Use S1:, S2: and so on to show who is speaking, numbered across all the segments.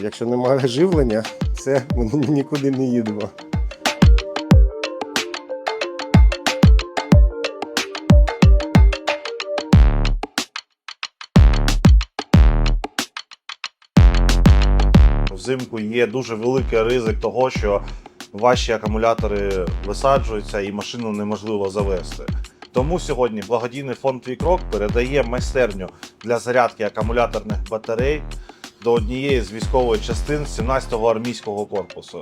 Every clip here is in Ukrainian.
S1: Якщо немає живлення, все, ми нікуди не їдемо.
S2: Взимку є дуже великий ризик того, що ваші акумулятори висаджуються і машину неможливо завести. Тому сьогодні благодійний фонд «Твій крок передає майстерню для зарядки акумуляторних батарей до однієї з військових частин 17-го армійського корпусу.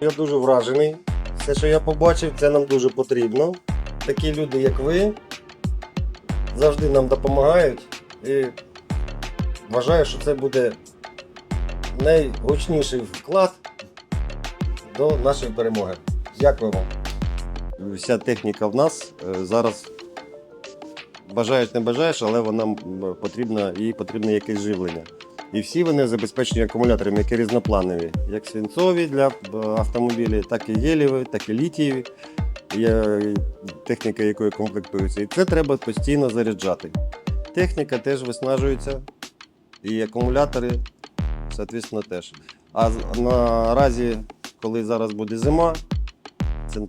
S1: Я дуже вражений. Все, що я побачив, це нам дуже потрібно. Такі люди, як ви, завжди нам допомагають. І вважаю, що це буде найгучніший вклад до нашої перемоги. Дякую вам. Вся техніка в нас Е, зараз. Бажаєш, не бажаєш, але вона потрібна, їй потрібно якесь живлення. І всі вони забезпечені акумуляторами, які різнопланові, як свинцові для е, автомобілів, так і гелєві, так і літієві. Техніка, якою комплектується. І це треба постійно заряджати. Техніка теж виснажується, і акумулятори, соответственно, теж. А наразі, коли зараз буде зима, це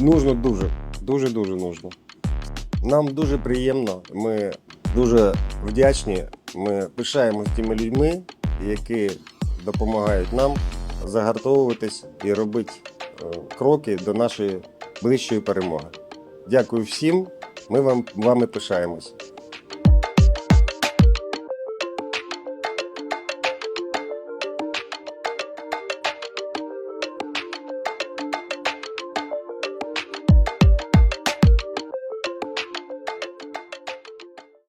S1: нужно дуже, дуже-дуже нужно. Нам дуже приємно, ми дуже вдячні. Ми пишаємося тими людьми, які допомагають нам загартовуватись і робити е, кроки до нашої ближчої перемоги. Дякую всім. Ми вам вами пишаємось.